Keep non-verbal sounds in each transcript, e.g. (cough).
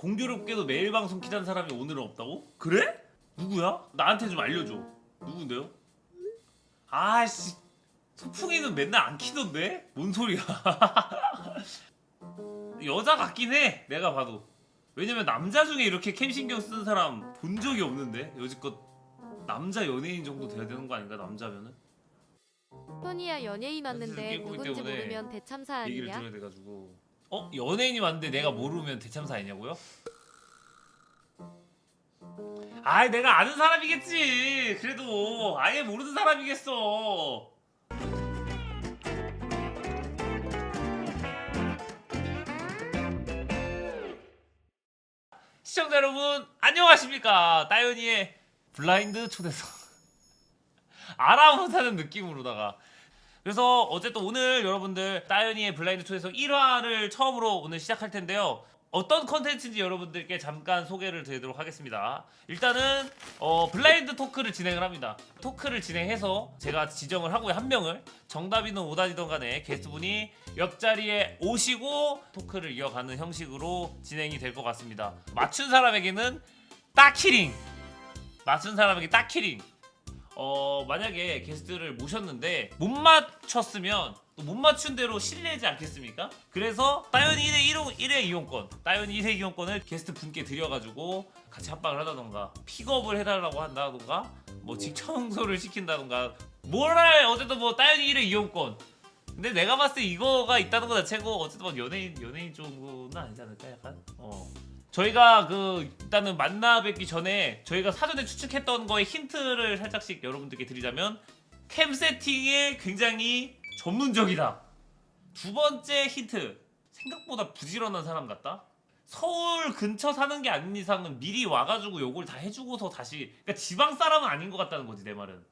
공교롭게도 매일 방송 키는 사람이 오늘은 없다고? 그래? 누구야? 나한테 좀 알려줘. 누군데요? 아씨 소풍이는 맨날 안 키던데? 뭔 소리야? (laughs) 여자 같긴 해. 내가 봐도. 왜냐면 남자 중에 이렇게 캠 신경 쓰는 사람 본 적이 없는데 여지껏 남자 연예인 정도 돼야 되는 거 아닌가 남자면은 토니야 연예인 왔는데 누군지 때문에 모르면 대참사 얘기를 아니냐? 들어야 돼가지고 어 연예인이 왔는데 내가 모르면 대참사 아니냐고요? 아 내가 아는 사람이겠지. 그래도 아예 모르는 사람이겠어. 시청자 여러분 안녕하십니까? 따윤이의 블라인드 초대석. (laughs) 알아보사는 느낌으로다가 그래서 어쨌든 오늘 여러분들 따윤이의 블라인드 초대석 1화를 처음으로 오늘 시작할 텐데요. 어떤 컨텐츠인지 여러분들께 잠깐 소개를 드리도록 하겠습니다. 일단은 어, 블라인드 토크를 진행을 합니다. 토크를 진행해서 제가 지정을 하고요. 한 명을 정답이든 오답이든 간에 게스트분이 옆자리에 오시고 토크를 이어가는 형식으로 진행이 될 것 같습니다. 맞춘 사람에게는 따키링 맞춘 사람에게 따키링 어 만약에 게스트를 모셨는데 못 맞췄으면 또 못 맞춘 대로 실례지 않겠습니까? 그래서 따연이 1회 1호 1회 이용권 따연이 1회 이용권을 게스트 분께 드려가지고 같이 합방을 하다던가 픽업을 해달라고 한다던가 뭐 직청소를 시킨다던가 뭐랄 어쨌든 뭐 따연이 1회 이용권. 근데 내가 봤을 때 이거가 있다는 거 자체고 어쨌든 뭐 연예인 연예인 쪽은 아니지 않을까 약간? 어 저희가 그 일단은 만나 뵙기 전에 저희가 사전에 추측했던 거에 힌트를 살짝씩 여러분들께 드리자면 캠 세팅에 굉장히 전문적이다. 두 번째 힌트 생각보다 부지런한 사람 같다. 서울 근처 사는 게 아닌 이상은 미리 와가지고 요걸 다 해주고서 다시 그러니까 지방 사람은 아닌 것 같다는 거지 내 말은.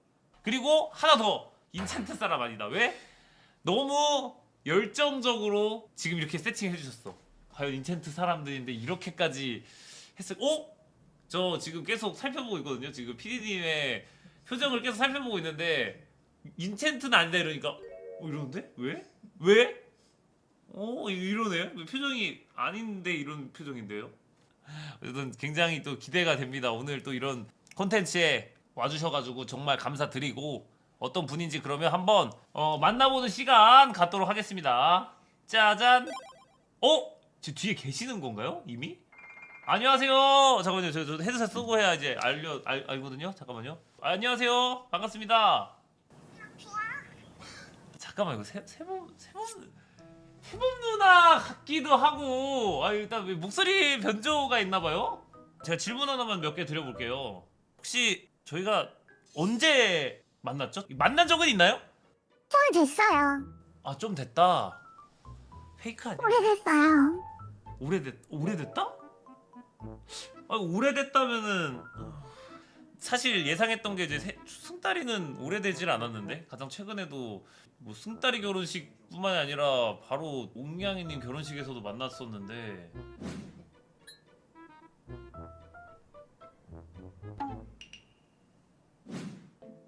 그리고 하나 더 인챈트 사람 아니다. 왜? 너무 열정적으로 지금 이렇게 세팅해 주셨어. 과연 인챈트 사람들인데 이렇게까지 했을 어? 저 지금 계속 살펴보고 있거든요. 지금 PD님의 표정을 계속 살펴보고 있는데 인챈트는 아니다 이러니까 어 이러는데? 왜? 왜? 어 이러네. 왜 표정이 아닌데 이런 표정인데요. 어쨌든 굉장히 또 기대가 됩니다. 오늘 또 이런 콘텐츠에 와주셔가지고 정말 감사드리고 어떤 분인지 그러면 한번 어, 만나보는 시간 갖도록 하겠습니다. 짜잔. 어? 저 뒤에 계시는 건가요? 이미? 안녕하세요. 잠깐만요. 저, 저 헤드셋 쓰고 해야 이제 알려 알, 알거든요. 잠깐만요. 아, 안녕하세요. 반갑습니다. 잠깐만 이거 세, 세범 세범 세범 누나 같기도 하고 아 일단 왜 목소리 변조가 있나 봐요. 제가 질문 하나만 몇 개 드려볼게요. 혹시 저희가 언제 만났죠? 만난 적은 있나요? 좀 됐어요. 아 좀 됐다. 페이크 아니야? 오래됐어요. 오래됐 오래됐다? 아 오래됐다면은 사실 예상했던 게 이제 세- 승따리는 오래되질 않았는데 가장 최근에도 뭐 승따리 결혼식뿐만이 아니라 바로 옥냥이님 결혼식에서도 만났었는데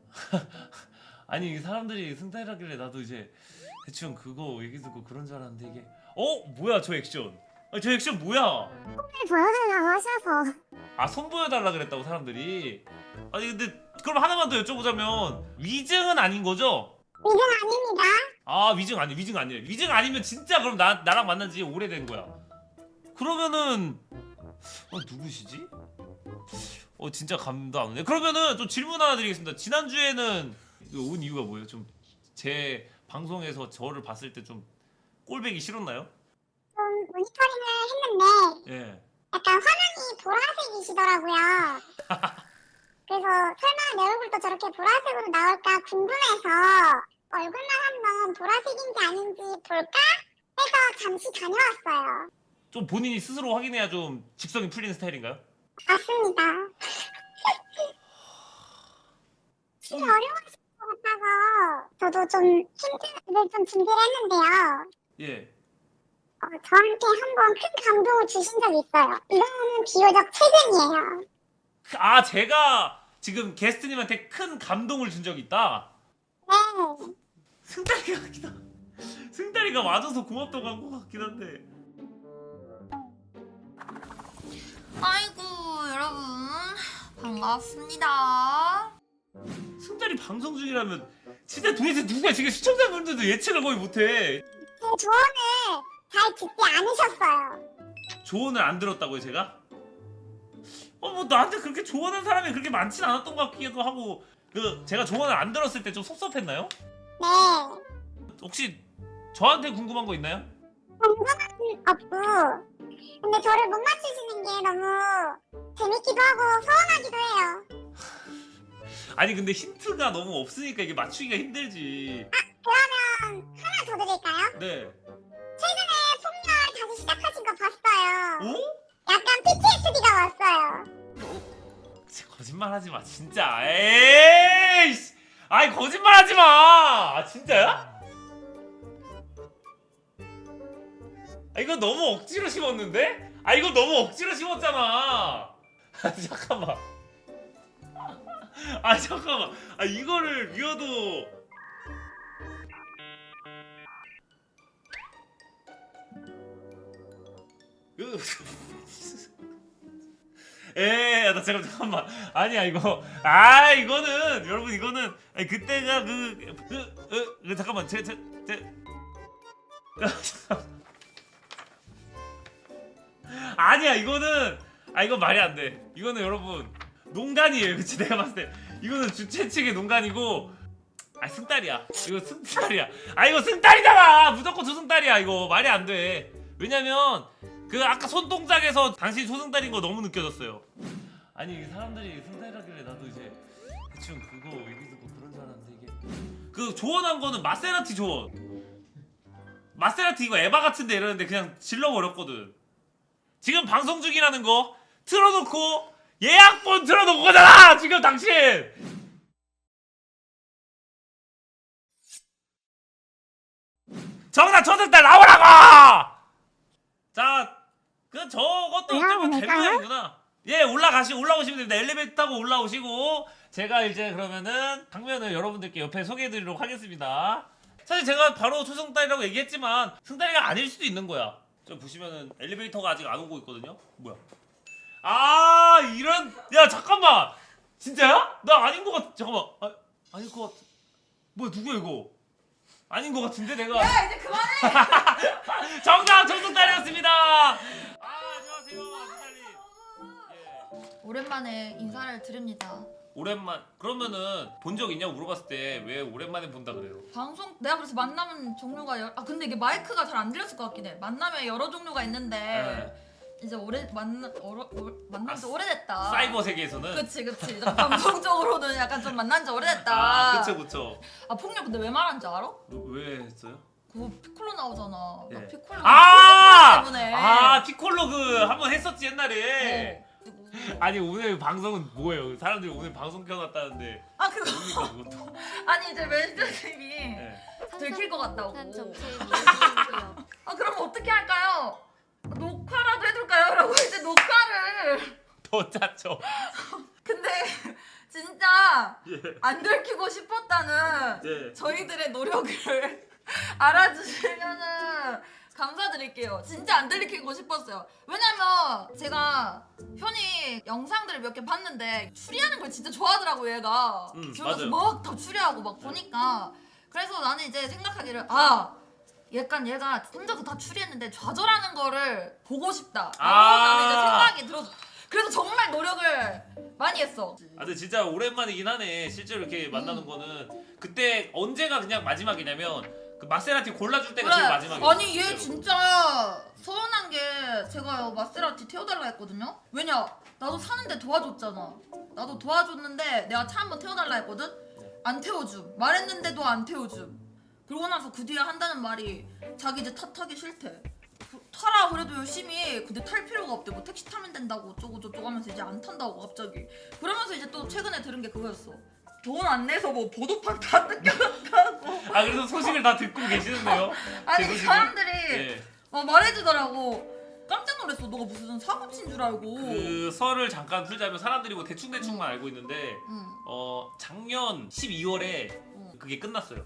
(laughs) 아니 사람들이 승따리라길래 나도 이제 대충 그거 얘기 듣고 그런 줄 알았는데 이게 어 뭐야 저 액션 아, 저 액션 뭐야 보여달라고 하셔서 아 손보여달라 그랬다고 사람들이 아니 근데 그럼 하나만 더 여쭤보자면 위증은 아닌 거죠? 이건 아닙니다. 아 위증 아니 위증 아니래 위증 아니면 진짜 그럼 나 나랑 만난 지 오래된 거야 그러면은 어 누구시지? 어 진짜 감도 안 오네 그러면은 좀 질문 하나 드리겠습니다 지난주에는 온 이유가 뭐예요? 좀 제 방송에서 저를 봤을 때 좀 꼴배기 싫었나요? 좀 모니터링을 했는데 예 약간 화면이 보라색이시더라고요. (laughs) 그래서 설마 내 얼굴도 저렇게 보라색으로 나올까 궁금해서 얼굴만 한번 보라색인지 아닌지 볼까 해서 잠시 다녀왔어요. 좀 본인이 스스로 확인해야 좀 직성이 풀리는 스타일인가요? 맞습니다. (laughs) 진짜 어려워하실 것 같아서 저도 좀 힌트를 좀 준비를 했는데요. 예 어, 저한테 한 번 큰 감동을 주신 적이 있어요. 이거는 비교적 최근이에요. 아 제가 지금 게스트님한테 큰 감동을 준 적이 있다. 네. 승다리가 같긴 하. 승다리가 와줘서 고맙다고 한 것 같긴 한데. 아이고 여러분 반갑습니다. 승달이 방송 중이라면 진짜 도대체 누가 지금 시청자분들도 예측을 거의 못해. 제 조언을 잘 듣지 않으셨어요. 조언을 안 들었다고요 제가? 어 뭐 나한테 그렇게 조언한 사람이 그렇게 많진 않았던 것 같기도 하고 그 제가 조언을 안 들었을 때 좀 섭섭했나요? 네. 혹시 저한테 궁금한 거 있나요? 궁금한 없고. 근데 저를 못 맞추시는 게 너무 재밌기도 하고 서운하기도 해요. (sighs) 아니 근데 힌트가 너무 없으니까 이게 맞추기가 힘들지. 그러면 하나 더 드릴까요? 네. 최근에 폭력 다시 시작하신 거 봤어요. 오? 약간 PTSD가 왔어요. 진짜 거짓말하지 마 진짜. 에이씨. 아이 거짓말하지 마. 아 진짜야? 아 이거 너무 억지로 심었는데? 아 이거 너무 억지로 심었잖아. 아 잠깐만. 아 잠깐만. 아 이거를 미워도 (laughs) 그 에, 나 잠깐 잠깐만. 아니야 이거. 아 이거는 여러분 이거는 아니, 그때가 그그 그, 그, 잠깐만 제제 제. (laughs) 아니야 이거는 아 이거 말이 안 돼. 이거는 여러분 농간이에요. 그치 내가 봤을 때 이거는 주최 측의 농간이고. 아 승달이야. 이거 승달이야. 아 이거 승달이잖아. 무조건 조승달이야 이거 말이 안 돼. 왜냐면 그 아까 손동작에서 당신 소승달인 거 너무 느껴졌어요. 아니 사람들이 승달이라길래 나도 이제 대충 그거 얘기 듣고 그런 줄 알았는데 이게 그 조언한 거는 마세라티 조언. 마세라티 이거 에바 같은데 이러는데 그냥 질러버렸거든. 지금 방송 중이라는 거 틀어놓고 예약본 틀어놓은 거잖아 지금 당신. 정답 초승달 나오라고! 자, 그 저것도 어쩌면 올라오니까? 대명이구나. 예, 올라가시 올라오시면 됩니다. 엘리베이터 타고 올라오시고 제가 이제 그러면은 장면을 여러분들께 옆에 소개해드리도록 하겠습니다. 사실 제가 바로 초승달이라고 얘기했지만 승달이가 아닐 수도 있는 거야. 저 보시면은 엘리베이터가 아직 안 오고 있거든요. 뭐야? 아 이런 야 잠깐만 진짜야? 나 아닌 것 같. 잠깐만 아, 아닐 것 같. 뭐야 누구야 이거? 아닌 것 같은데 내가. 야 이제 그만해. (laughs) 정답 정승달이었습니다. 아 안녕하세요 승달님. 예. 오랜만에 인사를 드립니다. 오랜만 그러면은 본 적 있냐고 물어봤을 때 왜 오랜만에 본다 그래요? 방송 내가 그래서 만나면 종류가 여... 아 근데 이게 마이크가 잘 안 들렸을 것 같긴 해. 만남에 여러 종류가 있는데 네. 이제 오래 만나 어러, 어, 만난 지 아, 오래됐다. 사이버 세계에서는 그치 그치. 이제 방송적으로는 약간 좀 만난 지 오래됐다. 아 그쵸 그쵸. 아 폭력 근데 왜 말하는지 알아? 왜 했어요? 그거 피콜로 나오잖아. 나 예. 피콜로 아! 때문에. 아 피콜로 그 한 번 했었지 옛날에. 어. 아니 오늘 방송은 뭐예요? 사람들이 오늘 방송 켜놨다는데 아 그거 뭡니까 그것도? (laughs) 아니 이제 매니저님이 네. 들킬 것 같다고. 한. (laughs) 아 그럼 어떻게 할까요? 녹화라도 해둘까요? 라고 이제 녹화를 더 짰죠. (laughs) 근데 진짜 예. 안 들키고 싶었다는 예. 저희들의 노력을 (laughs) 알아주시면은 감사드릴게요. 진짜 안 들키고 싶었어요. 왜냐면 제가 현이 영상들을 몇 개 봤는데 추리하는 걸 진짜 좋아하더라고 얘가. 음, 맞아요. 막다 추리하고 막 보니까 그래서 나는 이제 생각하기를 아 약간 얘가 혼자서 다 추리했는데 좌절하는 거를 보고 싶다. 아. 나는 이제 생각이 들어서 그래서 정말 노력을 많이 했어. 아 근데 진짜 오랜만이긴 하네. 실제로 이렇게 만나는 거는 그때 언제가 그냥 마지막이냐면 그 마세라티 골라줄 때가 제일 마지막이야. 아니 얘 진짜 서운한 게 제가 마세라티 태워달라 했거든요. 왜냐 나도 사는데 도와줬잖아. 나도 도와줬는데 내가 차 한번 태워달라 했거든. 안 태워줌. 말했는데도 안 태워줌. 그러고 나서 그 뒤에 한다는 말이 자기 이제 타 타기 싫대. 그- 타라 그래도 열심히 근데 탈 필요가 없대 뭐 택시 타면 된다고 어쩌고 저쩌고 하면서 이제 안 탄다고 갑자기 그러면서 이제 또 최근에 들은 게 그거였어 돈 안 내서 뭐 보도판 다 (laughs) 뜯겨갔다고 아 그래서 소식을 다 듣고 계시는데요. 아니? 사람들이 예. 어, 말해주더라고. 깜짝 놀랐어. 너가 무슨 사고 친 줄 알고. 그 설을 잠깐 풀자면 사람들이 뭐 대충 대충만 알고 있는데 응. 어 작년 12월에 응. 그게 끝났어요.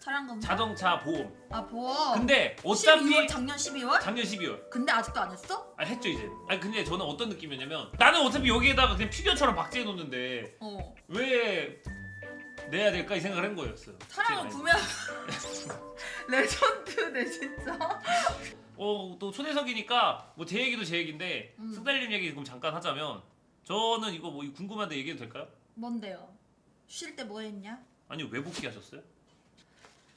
차량금 자동차 보험. 아 보험 근데 12월 어차피 작년 12월? 작년 12월. 근데 아직도 안 했어? 아 했죠 이제. 아니 근데 저는 어떤 느낌이었냐면 나는 어차피 여기에다가 그냥 피규어처럼 박제해 놓는데 어 왜 내야 될까 이 생각을 한 거였어요. 차량을 제가. 구매하 (laughs) 레전드네 진짜 어, 또 초대석이니까 뭐 제 얘기도 제 얘기인데 음. 승달님 얘기 그럼 잠깐 하자면 저는 이거 뭐 궁금한데 얘기해도 될까요? 뭔데요? 쉴 때 뭐 했냐? 아니 왜 복귀 하셨어요?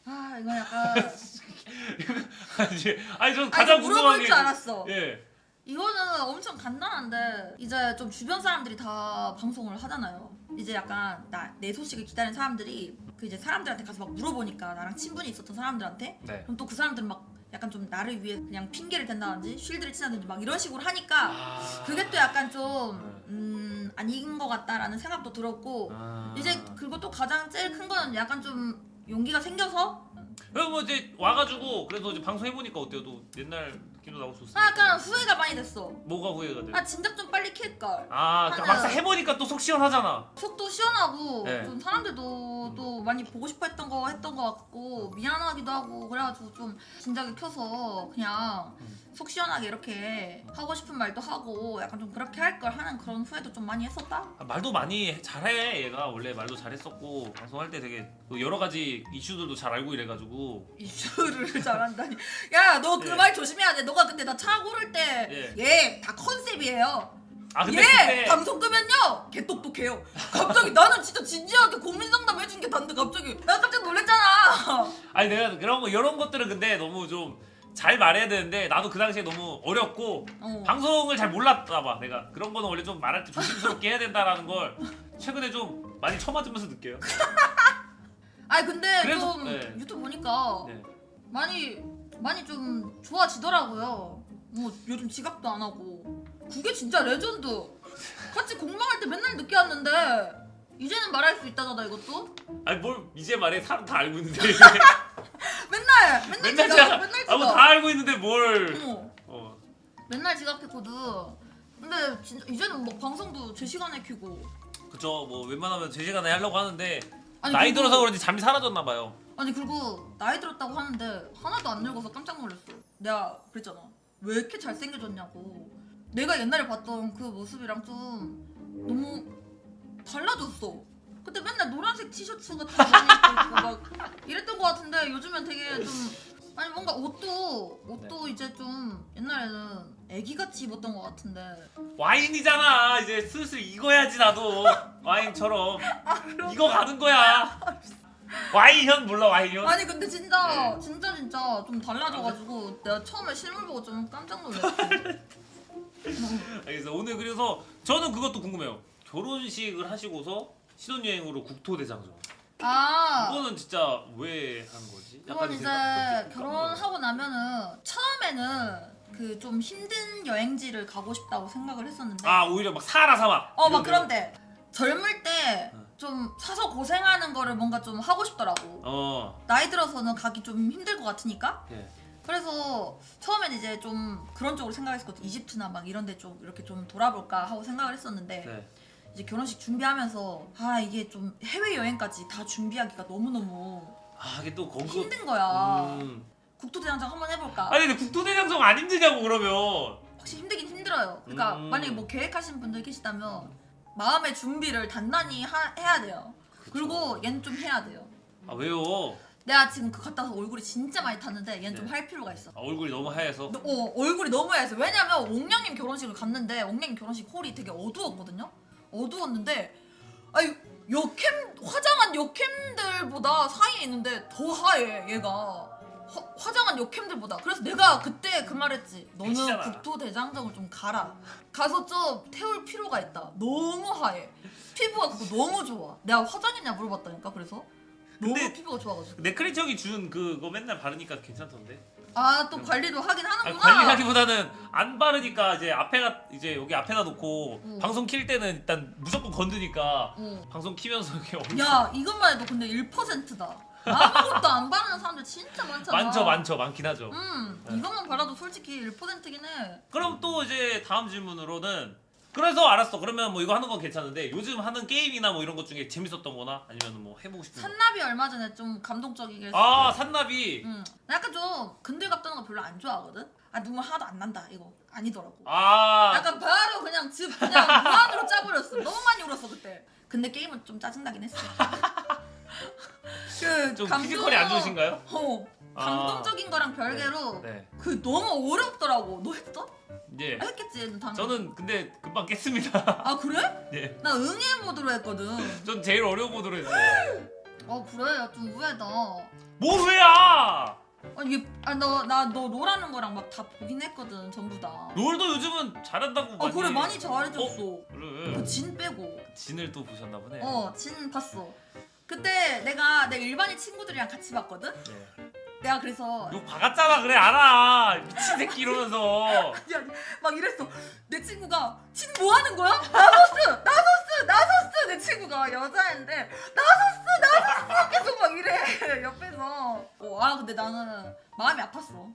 아 이거 약간 (laughs) 아니, 아니 전아 가장 이거 궁금한 물어볼 게 줄 알았어 예. 이거는 엄청 간단한데 이제 좀 주변 사람들이 다 방송을 하잖아요. 이제 약간 나 내 소식을 기다리는 사람들이 그 이제 사람들한테 가서 막 물어보니까 나랑 친분이 있었던 사람들한테 네. 그럼 또 그 사람들은 막 약간 좀 나를 위해 그냥 핑계를 댄다든지 쉴드를 친다든지 막 이런 식으로 하니까 아. 그게 또 약간 좀 네. 음, 아닌 것 같다라는 생각도 들었고 아. 이제 그리고 또 가장 제일 큰 거는 약간 좀 용기가 생겨서 그럼 뭐 이제 와가지고 그래도 이제 방송 해보니까 어때요? 또 옛날 느낌도 나고 좋습니다. 아, 약간 후회가 많이 됐어. 뭐가 후회가 돼요? 아 진작 좀 빨리 킬 걸. 아, 그러니까 막상 해보니까 또 속 시원하잖아. 속도 시원하고 네. 좀 사람들도 또 많이 보고 싶어 했던 거 했던 거 같고 미안하기도 하고 그래가지고 좀 진작에 켜서 그냥 음. 속 시원하게 이렇게 하고 싶은 말도 하고 약간 좀 그렇게 할 걸 하는 그런 후회도 좀 많이 했었다. 아, 말도 많이 잘해 얘가 원래 말도 잘했었고 방송할 때 되게 또 여러 가지 이슈들도 잘 알고 이래가지고 이슈를 (laughs) 잘한다니. 야 너 그 예. 말 조심해야 돼. 너가 그때 나차 고를 때얘다 컨셉이에요. 아 근데 얘 그때 방송 끄면요 개 똑똑해요. 갑자기 나는 진짜 진지하게 고민 상담 해준 게 단데 갑자기 나 깜짝 놀랐잖아. 아니 내가 그런 거 이런 것들은 근데 너무 좀 잘 말해야 되는데 나도 그 당시에 너무 어렸고 어. 방송을 잘 몰랐다 봐 내가 그런 거는 원래 좀 말할 때 조심스럽게 해야 된다라는 걸 최근에 좀 많이 쳐맞으면서 느껴요. (laughs) 아니 근데 그래도- 좀 네. 유튜브 보니까 네. 많이 많이 좀 좋아지더라고요. 뭐 요즘 지각도 안 하고 그게 진짜 레전드. 같이 공방할 때 맨날 늦게 왔는데 이제는 말할 수 있다잖아 이것도. 아니 뭘 이제 말해 사람 다 알고 있는데 (laughs) 맨날 맨날 맨날 지각 맨날 아뭐 지각. 다 알고 있는데 뭘 어머 어. 맨날 지각했거든. 근데 진짜 이제는 뭐 방송도 제 시간에 켜고. 그쵸 뭐 웬만하면 제 시간에 하려고 하는데 아니, 나이 그리고- 들어서 그런지 잠이 사라졌나 봐요. 아니 그리고 나이 들었다고 하는데 하나도 안 늙어서 깜짝 놀랐어. 내가 그랬잖아. 왜 이렇게 잘생겨졌냐고. 내가 옛날에 봤던 그 모습이랑 좀 너무 달라졌어. 그때 맨날 노란색 티셔츠 같은 거 입고 있고 막 이랬던 것 같은데 요즘엔 되게 좀 아니 뭔가 옷도 옷도 이제 좀 옛날에는 애기같이 입었던 것 같은데 와인이잖아. 이제 슬슬 익어야지 나도 와인처럼 (laughs) 이거 가는 거야. 와인현 몰라 와인현? 아니 근데 진짜 네. 진짜 진짜 좀 달라져가지고 내가 처음에 실물 보고 좀 깜짝 놀랐어. (laughs) 알겠어. 오늘 그래서 저는 그것도 궁금해요. 결혼식을 하시고서 신혼여행으로 국토대장정. 아 그거는 진짜 왜 한 거지? 그건 이 이제? 결혼하고 나면은 처음에는 그 좀 힘든 여행지를 가고 싶다고 생각을 했었는데 아 오히려 막 사하라 사막. 어 막 이런 데. 그런데 젊을 때 응. 좀 사서 고생하는 거를 뭔가 좀 하고 싶더라고 어. 나이 들어서는 가기 좀 힘들 것 같으니까 예. 그래서 처음엔 이제 좀 그런 쪽으로 생각했었거든 이집트나 막 이런 데쪽 이렇게 좀 돌아볼까 하고 생각을 했었는데 네. 이제 결혼식 준비하면서 아 이게 좀 해외 여행까지 다 준비하기가 너무 너무 아 이게 또 건강. 힘든 거야. 음. 국토대장정 한번 해볼까? 아니 근데 국토대장정 안 힘드냐고 그러면. 확실히 힘들긴 힘들어요. 그러니까 음. 만약에 뭐 계획하시는 분들 계시다면 마음의 준비를 단단히 하- 해야 돼요. 그리고 얘는 좀 해야 돼요. 아 왜요? 내가 지금 그 갔다 와서 얼굴이 진짜 많이 탔는데 얘는 좀 네. 할 필요가 있어. 아, 얼굴이 너무 하얘서. 너- 어, 얼굴이 너무 해서 왜냐면 옥냥님 결혼식을 갔는데 옥냥님 결혼식 홀이 되게 어두웠거든요. 어두웠는데 아니 여캠 화장한 여캠들보다 사이에 있는데 더 하얘 얘가. 화, 화장한 여캠들보다. 그래서 내가 그때 그 말했지. 너는 미치잖아. 국토대장정을 좀 가라. 가서 좀 태울 필요가 있다. 너무 하얘. 피부가 그거 너무 좋아. 내가 화장했냐 물어봤다니까 그래서. 너무 근데- 피부가 좋아가지고. 네크리트 형이 준 그거 맨날 바르니까 괜찮던데. 아 또 관리도 하긴 아, 하는구나 관리하기보다는 안 바르니까 이제 앞에가 이제 여기 앞에다 놓고 응. 방송 킬 때는 일단 무조건 건드니까 어. 방송 키면서 이렇게 얼굴 야 이것만 해도 근데 1%다 아무것도 안 바르는 사람들 진짜 많잖아 많죠 많죠 많긴 하죠. 음 네. 이것만 발라도 솔직히 1%긴 해 그럼 또 이제 다음 질문으로는 그래서 알았어. 그러면 뭐 이거 하는 건 괜찮은데 요즘 하는 게임이나 뭐 이런 것 중에 재밌었던 거나 아니면 뭐 해보고 싶은 거. 산나비 얼마 전에 좀 감동적이게 했어. 아 산나비. 응. 나 약간 좀 근들갑 떠는 거 별로 안 좋아하거든. 아 눈물 하나도 안 난다 이거 아니더라고. 아 약간 바로 그냥 집 그냥 무한으로 짜버렸어. 너무 많이 울었어 그때. 근데 게임은 좀 짜증나긴 했어. (laughs) 그 좀 피지컬이 안 좋으신가요? 어. 아. 감동적인 거랑 별개로 네. 그 너무 어렵더라고. 너 했어? 이제 했겠지 당연히. 저는 근데 금방 깼습니다. 아 그래? 예. 나 응애 모드로 했거든. (laughs) 전 제일 어려운 모드로 했어요. (gasps) 어 그래 좀 우회다. 뭘 왜야? 아니 아너나너 롤하는 거랑 막 다 보긴 했거든 전부 다. 롤도 요즘은 잘한다고 어 그래 많이 잘해줬어. 그래. 그진 빼고. 진을 또 보셨나 보네. 어진 봤어. 그때 내가 내 일반인 친구들이랑 같이 봤거든. 네. 내가 그래서 욕 박았잖아 그래 알아 미친 새끼 이러면서 아니, 아니, 막 이랬어. 내 친구가 진뭐 하는 거야? 나소스, 나소스, 나소스. 내 친구가 여자인데 나소스, 나소스 계속 막 이래 옆에서. 어, 아 근데 나는 마음이 아팠어.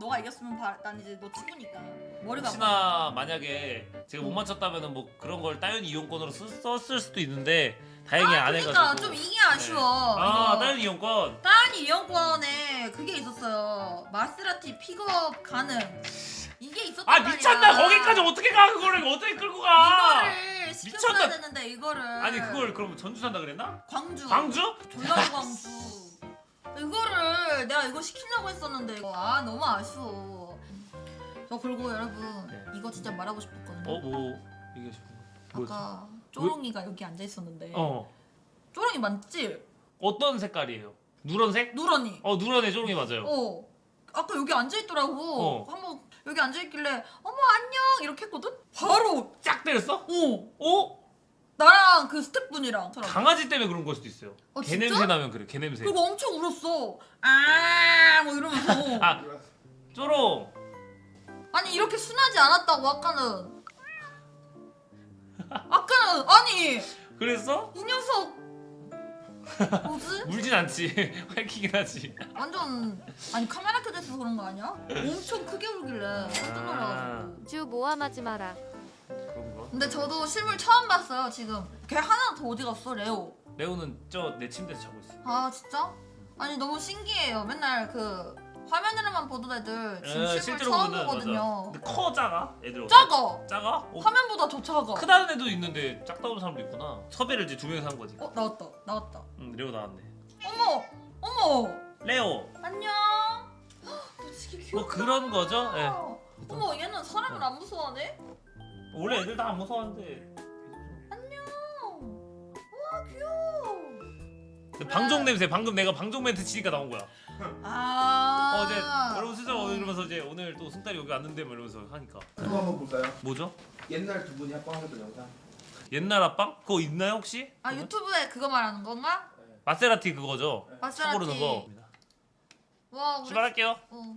너가 이겼으면 바, 난 이제 너 친구니까 머리가 아파. 혹시나 만약에 제가 못 맞췄다면은 뭐 그런 걸 따윤이 이용권으로 쓰, 썼을 수도 있는데 다행히 안 해가지고. 그러니까 좀 이게 아쉬워. 아 이거. 이용권. 따니 이용권에 그게 있었어요. 마스라티 픽업 가능. 이게 있었단 아 말이야. 미쳤나? 거기까지 어떻게 가? 그거를 어떻게 끌고 가? 이거를 시켰어야 미쳤나? 되는데 이거를. 아니 그걸 그럼 전주 산다 그랬나? 광주. 광주? 전라도 광주. 이거를 내가 이거 시키려고 했었는데 이거. 아 너무 아쉬워. 저 그리고 여러분 네. 이거 진짜 말하고 싶었거든요. 어 뭐 이게 싶은 거 뭐지 아까 쪼롱이가 여기 앉아 있었는데 어. 쪼롱이 맞지? 어떤 색깔이에요? 누런색? 누런이. 어 누런의 조롱이 맞아요. 어. 아까 여기 앉아 있더라고. 어. 한번 여기 앉아 있길래 어머 안녕! 이렇게 했거든? 바로 쫙 때렸어? 어. 어? 나랑 그 스태프분이랑 저랑. 강아지 때문에 그런 걸 수도 있어요. 어, 개 진짜? 냄새 나면 그래 개 냄새. 그리고 엄청 울었어. 아 뭐 이러면서. 아 쪼롱! 아니 이렇게 순하지 않았다고 아까는 아까는 아니 그랬어 이 녀석 뭐지? (laughs) 울진 않지. (laughs) 밝히긴 하지. 완전 아니 카메라 켜져 있어서 그런 거 아니야? 엄청 크게 울길래 깜짝 놀라가지고. 주 모함하지 마라. 그런 거 근데 저도 실물 처음 봤어요 지금. 걔 하나 더 어디 갔어 레오? 레오는 저 내 침대에서 자고 있어 아 진짜? 아니 너무 신기해요. 맨날 그 화면으로만 보던 애들 실물 실제로 처음 보면 보거든요 근데 커 작아? 애들 어때? 작아. 작아? 어, 화면보다 더 작아. 크다는 애도 있는데 작다 는 사람도 있구나. 섭외를 이제 두 명이서 한 거지. 어 나왔다. 나왔다. 응 레오 나왔네. 어머! 어머! 레오! 안녕! 헉, 너 되게 귀엽다. 뭐 그런 거죠? 예. 어머 얘는 사람을 안 무서워하네? 원래 애들 다 안 무서워하는데 방종 냄새 방금 내가 방종 멘트 치니까 나온 거야 아 어제 여러분 진짜 이러면서 이제 오늘 또 승달이 여기 왔는데 뭐 이러면서 하니까 그거 한번 볼까요? 뭐죠? 옛날 두 분이 합방하셨던 영상. 옛날 합방? 그거 있나요 혹시? 아 유튜브에 그거 말하는 건가? 마세라티 그거죠? 마세라티 차고르는 거 와 우리 출발할게요 어.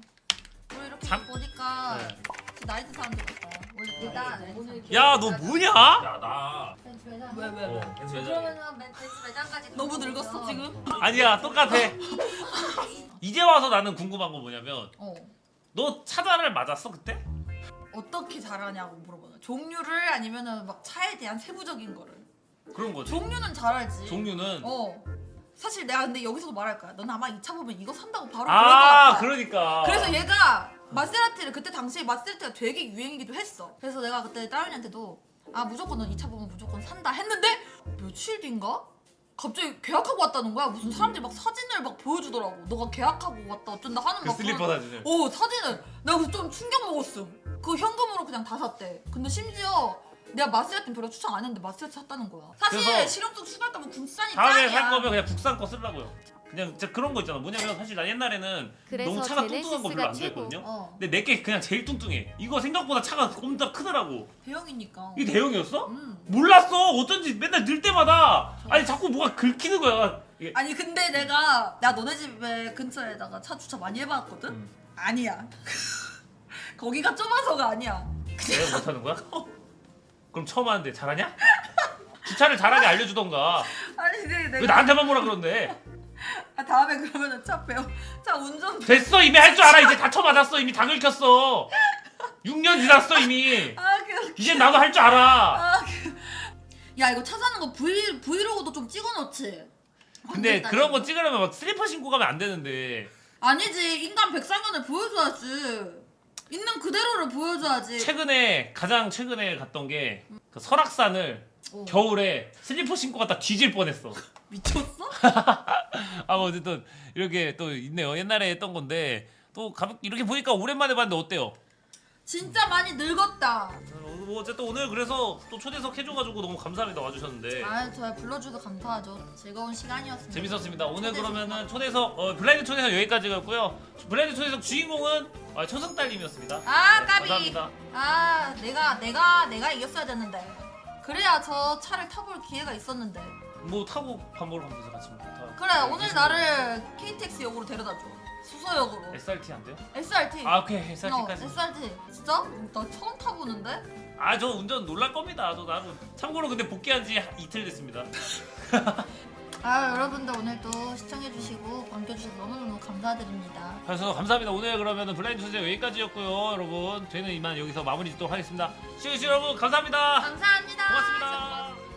우리 이렇게 잠- 보니까 네. 진짜 나이트 사람들 같다 원래 일단 오늘 야 너 뭐냐? 야나 왜 왜 왜? 어, 그러면은 멘트 매장까지 너무 늙었어 지금? 아니야 똑같아. (laughs) 이제 와서 나는 궁금한 건 뭐냐면 어. 너 차단을 맞았어 그때? 어떻게 잘하냐고 물어보는. 종류를 아니면은 막 차에 대한 세부적인 거를. 그런 거지. 종류는 잘 알지. 종류는? 어. 사실 내가 근데 여기서도 말할 거야. 넌 아마 이 차 보면 이거 산다고 바로 그럴 것 아 같아. 그러니까. 그래서 얘가 마세라티를 그때 당시에 마세라티가 되게 유행이기도 했어. 그래서 내가 그때 따윤이한테도 아 무조건 넌이차 보면 무조건 산다 했는데 며칠 뒤인가? 갑자기 계약하고 왔다는 거야. 무슨 사람들이 막 사진을 막 보여주더라고. 너가 계약하고 왔다 어쩐다 하는 그 막 슬리퍼 그런- 사진을 어 사진을 내가 좀 충격 먹었음. 그 현금으로 그냥 다 샀대. 근데 심지어 내가 마세라티는 별로 추천 안 했는데 마세라티 샀다는 거야. 사실 그래서 실용성 거면 국산이 다음에 짱이야. 살 거면 그냥 국산 거 쓰려고요 그냥 진짜 그런 거 있잖아 뭐냐면 사실 나 옛날에는 그래서 너무 차가 뚱뚱한 거 별로 안 제네시스가. 좋아했거든요 어 근데 내게 그냥 제일 뚱뚱해 이거 생각보다 차가 엄청 크더라고 대형이니까. 이게 대형이었어? 음. 몰랐어 어쩐지 맨날 늘 때마다 아니 자꾸 뭐가 긁히는 거야 이게 아니 근데 내가 나 너네 집에 근처에다가 차 주차 많이 해봤거든? 음. 아니야 (laughs) 거기가 좁아서가 아니야 내가 못하는 거야? 그럼 처음 하는데 잘하냐? 주차를 잘하게 알려주던가 (laughs) 아니 근데 왜 내가 나한테만 뭐라 그러는데 아, 다음에 그러면은 차 배워 차 운전 됐어 이미 할 줄 알아 이제 다쳐 맞았어 이미 다 긁혔어 6년 지났어 이미. 아, 그, 이제 나도 할 줄 알아. 아, 그. 야 이거 차 사는 거 브이 브이로그도 좀 찍어놓지. 근데 그런 거 따지고? 찍으려면 막 슬리퍼 신고 가면 안 되는데 아니지 인간 백상현을 보여줘야지. 있는 그대로를 보여줘야지. 최근에 가장 최근에 갔던 게 그 설악산을 어. 겨울에 슬리퍼 신고 갔다 뒤질 뻔했어. (laughs) 미쳤어? (laughs) 아 뭐 어쨌든 이렇게 또 있네요. 옛날에 했던 건데 또 가볍게 이렇게 보니까 오랜만에 봤는데 어때요? 진짜 많이 늙었다. 어, 뭐 어쨌든 오늘 그래서 또 초대석 해줘가지고 너무 감사합니다 와주셨는데 아, 저 불러주셔서 감사하죠. 즐거운 시간이었습니다. 재밌었습니다. 오늘 그러면은 초대석 어, 블라인드 초대석 여기까지였고요. 블라인드 초대석 주인공은 어, 초승달님이었습니다. 아, 네, 까비. 감사합니다. 아, 내가 내가 내가 이겼어야 됐는데. 그래야 저 차를 타볼 기회가 있었는데. 뭐 타고 밥 먹으러 가면서 같이. 그래, 오늘 나를 KTX 역으로 데려다 줘. 수서역으로. SRT 안 돼요? SRT. 아 오케이 어, SRT까지. SRT. 진짜? 나 처음 타보는데? 아 저 운전 놀랄 겁니다. 저 나도 참고로 근데 복귀한 지 이틀 됐습니다. (laughs) 아, 여러분들 오늘도 시청해주시고 반겨주셔서 너무너무 감사드립니다. 그래서 감사합니다. 오늘 그러면은 블라인드 소재 여기까지였고요, 여러분. 저희는 이만 여기서 마무리 짓도록 하겠습니다. 시청해주신 여러분 감사합니다. 감사합니다. 고맙습니다.